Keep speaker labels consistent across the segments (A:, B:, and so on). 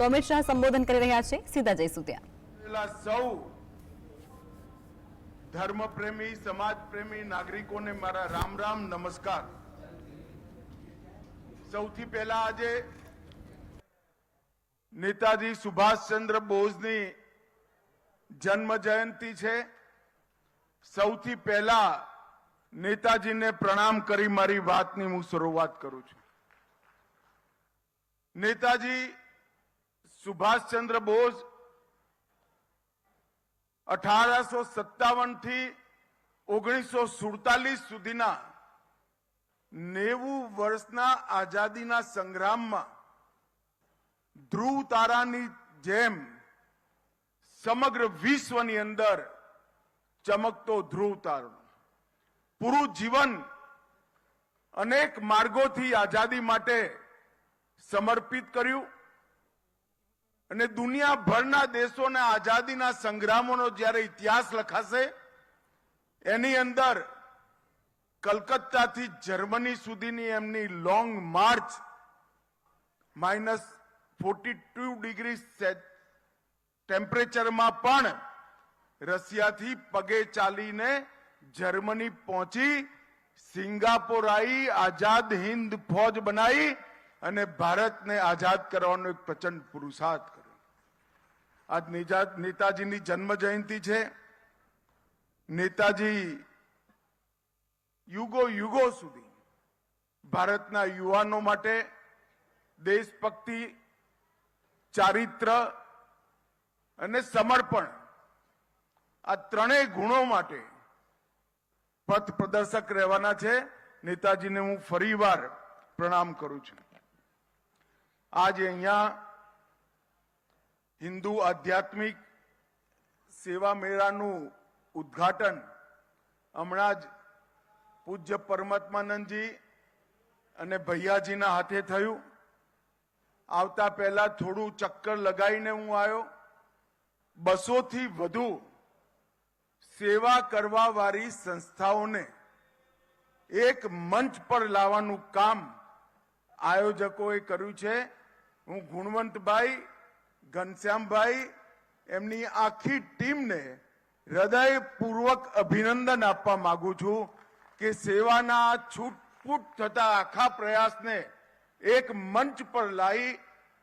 A: તો અમિત શાહ સંબોધન કરી રહ્યા છે. સીધા જઈશું ત્યાં
B: સૌ ધર્મપ્રેમી, સમાજપ્રેમી નાગરિકોને મારા રામ રામ નમસ્કાર. સૌથી પહેલા આજે નેતાજી સુભાષચંદ્ર બોઝની જન્મ જયંતિ છે. સૌથી પહેલા નેતાજીને પ્રણામ કરી મારી વાતની હું શરૂઆત કરું છું. નેતાજી સુભાષચંદ્ર બોઝ અઢારસો સત્તાવનથી ઓગણીસો સુડતાલીસ સુધીના નેવું વર્ષના આઝાદીના સંગ્રામમાં ધ્રુવ તારાની જેમ સમગ્ર વિશ્વની અંદર ચમકતો ધ્રુવ તારો. પૂરું જીવન અનેક માર્ગોથી આઝાદી માટે સમર્પિત કર્યું. અને દુનિયાભરના દેશોના આઝાદીના સંગ્રામોનો જ્યારે ઇતિહાસ લખાશે, એની અંદર કલકત્તાથી જર્મની સુધીની એમની long march minus forty two degree ટેમ્પરેચરમાં પણ રશિયાથી પગે ચાલીને જર્મની પહોંચી, સિંગાપોર આવી આઝાદ હિન્દ ફોજ બનાવી અને ભારતને આઝાદ કરવાનો એક પ્રચંડ પુરુષાર્થ કર્યો. આજ નેતાજીની જન્મ જયંતિ છે. નેતાજી યુગો યુગો સુધી ભારતના યુવાનો માટે દેશભક્તિ, ચારિત્ર અને સમર્પણ આ ત્રણેય ગુણો માટે પથ પ્રદર્શક રહેવાના છે. નેતાજીને હું ફરીવાર પ્રણામ કરું છું. આજે અહીંયા હિન્દુ આધ્યાત્મિક સેવા મેળાનું ઉદ્ઘાટન હમણાં જ પૂજ્ય પરમાત્માનંદજી અને ભૈયાજીના હાથે થયું. આવતા પહેલા થોડું ચક્કર લગાવીને હું આવ્યો. બસોથી વધુ સેવા કરવાવાળી સંસ્થાઓને એક મંચ પર લાવવાનું કામ આયોજકોએ કર્યું છે. હું ગુણવંતભાઈ ઘનશ્યામભાઈ, એમની આખી ટીમને હૃદયપૂર્વક અભિનંદન આપવા માંગુ છું કે સેવાના છૂટફૂટ થતા આખા પ્રયાસને એક મંચ પર લાવી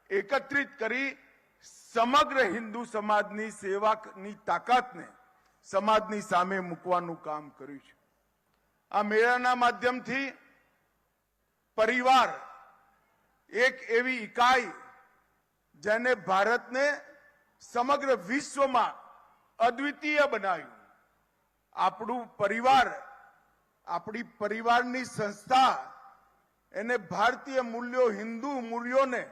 B: એકત્રિત કરી સમગ્ર હિન્દુ સમાજની સેવાની તાકાતને સમાજની સામે મૂકવાનું કામ કર્યું છે. આ મેળાના માધ્યમથી પરિવાર એક એવી ઇકાઈ જેને ભારતને સમગ્ર વિશ્વમાં અદ્વિતીય બનાવ્યું. આપણું પરિવાર, આપણી પરિવારની સંસ્થા, એને ભારતીય મૂલ્યો, હિન્દુ મૂલ્યોને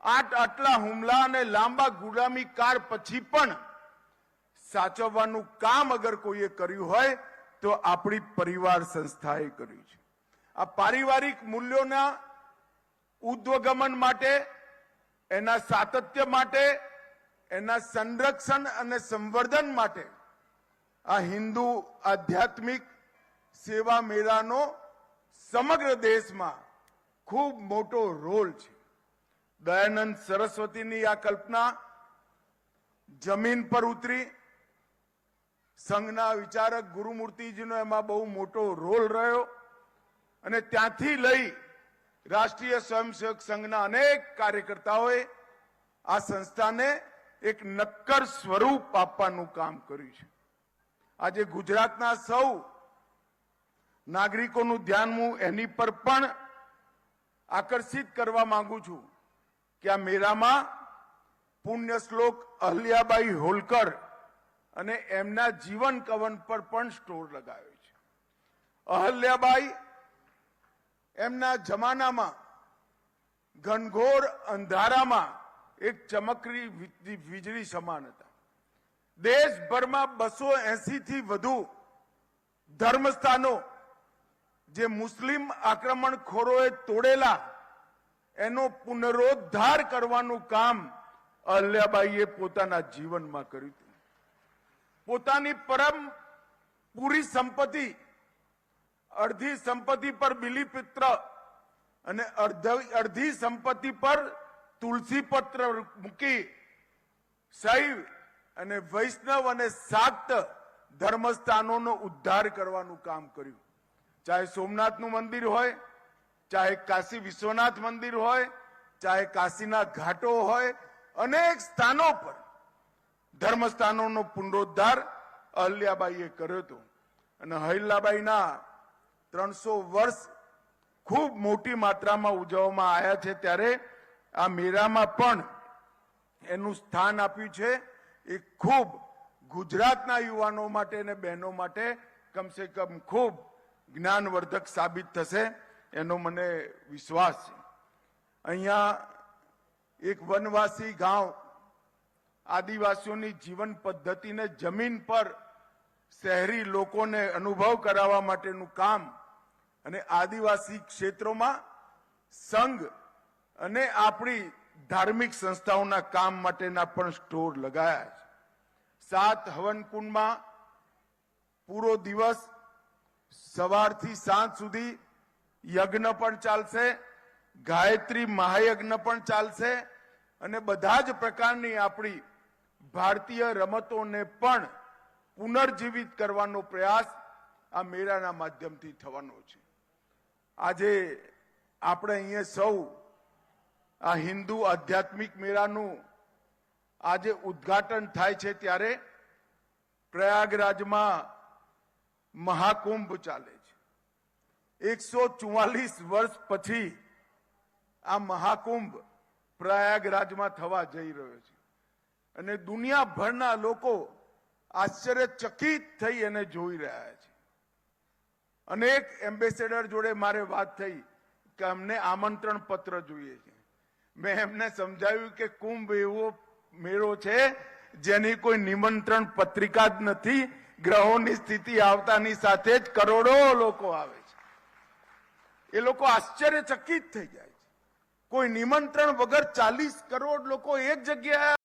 B: આટ આટલા હુમલા અને લાંબા ગુલામી કાર પછી પણ સાચવવાનું કામ અગર કોઈએ કર્યું હોય, તો આપણી પરિવાર સંસ્થાએ કર્યું છે. આ પારિવારિક મૂલ્યોના ઉદ્વગમન માટે એના સાતત્ય માટે, એના સંરક્ષણ અને સંવર્ધન માટે આ હિન્દુ આધ્યાત્મિક સેવા મેળાનો સમગ્ર દેશમાં ખૂબ મોટો રોલ છે. દયાનંદ સરસ્વતીની આ કલ્પના જમીન પર ઉતરી, સંઘના વિચારક ગુરુમૂર્તિજીનો એમાં બહુ મોટો રોલ રહ્યો અને ત્યાંથી લઈ રાષ્ટ્રીય સ્વયંસેવક સંઘના અનેક કાર્યકર્તાઓએ આ સંસ્થાને એક નક્કર સ્વરૂપ આપવાનું કામ કર્યું છે. આજે ગુજરાતના સૌ નાગરિકોનું ધ્યાન હું એની પર પણ આકર્ષિત કરવા માંગુ છું કે આ મેળામાં પુણ્ય શ્લોક અહલ્યાબાઈ હોલકર અને એમના જીવન કવન પર પણ સ્ટોર લગાવ્યો છે. અહલ્યાબાઈ એમના જમાનામાં, ઘનઘોર અંધારામાં એક ચમકરી વીજળી સમાન હતા. દેશભરમાં બસો થી વધુ ધર્મસ્થાનો જે મુસ્લિમ આક્રમણખોરોએ તોડેલા, એનો પુનરોદ્ધાર કરવાનું કામ અહલ્યાબાઈએ પોતાના જીવનમાં કર્યું હતું. પોતાની પરમ પૂરી સંપત્તિ અડધી સંપત્તિ પર બિલીપિત્ર અને અડધ- સંપત્તિ પર તુલસી પત્ર મૂકી શૈવ અને વૈષ્ણવ અને શાક્ત ધર્મસ્થાનોનો ઉદ્ધાર કરવાનું કામ કર્યું. ચાહે સોમનાથનું મંદિર હોય, ચાહે કાશી વિશ્વનાથ મંદિર હોય, ચાહે કાશીના ઘાટો હોય, અનેક સ્થાનો પર ધર્મસ્થાનોનો પુનરોદ્ધાર અહલ્યાબાઈએ કર્યો હતો. અને અહલ્યાબાઈના ત્રણસો વર્ષ ખૂબ મોટી માત્રામાં ઉજવવામાં આવ્યા છે. ત્યારે આ મેળામાં પણ એનું સ્થાન આપ્યું છે. એ ખૂબ ગુજરાતના યુવાનો માટે અને બહેનો માટે કમસે કમ ખૂબ જ્ઞાનવર્ધક સાબિત થશે એનો મને વિશ્વાસ છે. અહીંયા એક વનવાસી ગાંવ આદિવાસીઓની જીવન પદ્ધતિને જમીન પર શહેરી લોકોને અનુભવ કરાવવા માટેનું કામ અને આદિવાસી ક્ષેત્રોમાં સંઘ અને આપણી ધાર્મિક સંસ્થાઓના કામ માટેના પણ સ્ટોર લગાયા છે. સાત હવનકુંડમાં પૂરો દિવસ સવારથી સાંજ સુધી યજ્ઞ પણ ચાલશે, ગાયત્રી મહાયજ્ઞ પણ ચાલશે અને બધા જ પ્રકારની આપણી ભારતીય રમતોને પણ પુનર્જીવિત કરવાનો પ્રયાસ આ મેળાના માધ્યમથી થવાનો છે. આજે આપણે અહીંયા સૌ આ હિન્દુ આધ્યાત્મિક મેળાનું આજે ઉદ્ઘાટન થાય છે ત્યારે પ્રયાગરાજમાં મહાકુંભ ચાલે છે. એકસો ચુમ્માલીસ વર્ષ પછી આ મહાકુંભ પ્રયાગરાજમાં થવા જઈ રહ્યો છે. અને દુનિયાભરના લોકો આશ્ચર્યચકિત થઈ અને જોઈ રહ્યા છે. અનેક એમ્બેસેડર જોડે મારે વાત થઈ કે અમને આમંત્રણ પત્ર જોઈએ છે. મેં એમને સમજાવ્યું કે કુંભ એવો મેળો છે જેની કોઈ નિમંત્રણ પત્રિકા જ નથી, ગ્રહોની સ્થિતિ આવતાની સાથે જ કરોડો લોકો આવે છે. એ લોકો આશ્ચર્યચકિત થઈ જાય છે. કોઈ નિમંત્રણ વગર ચાલીસ કરોડ લોકો એક જગ્યાએ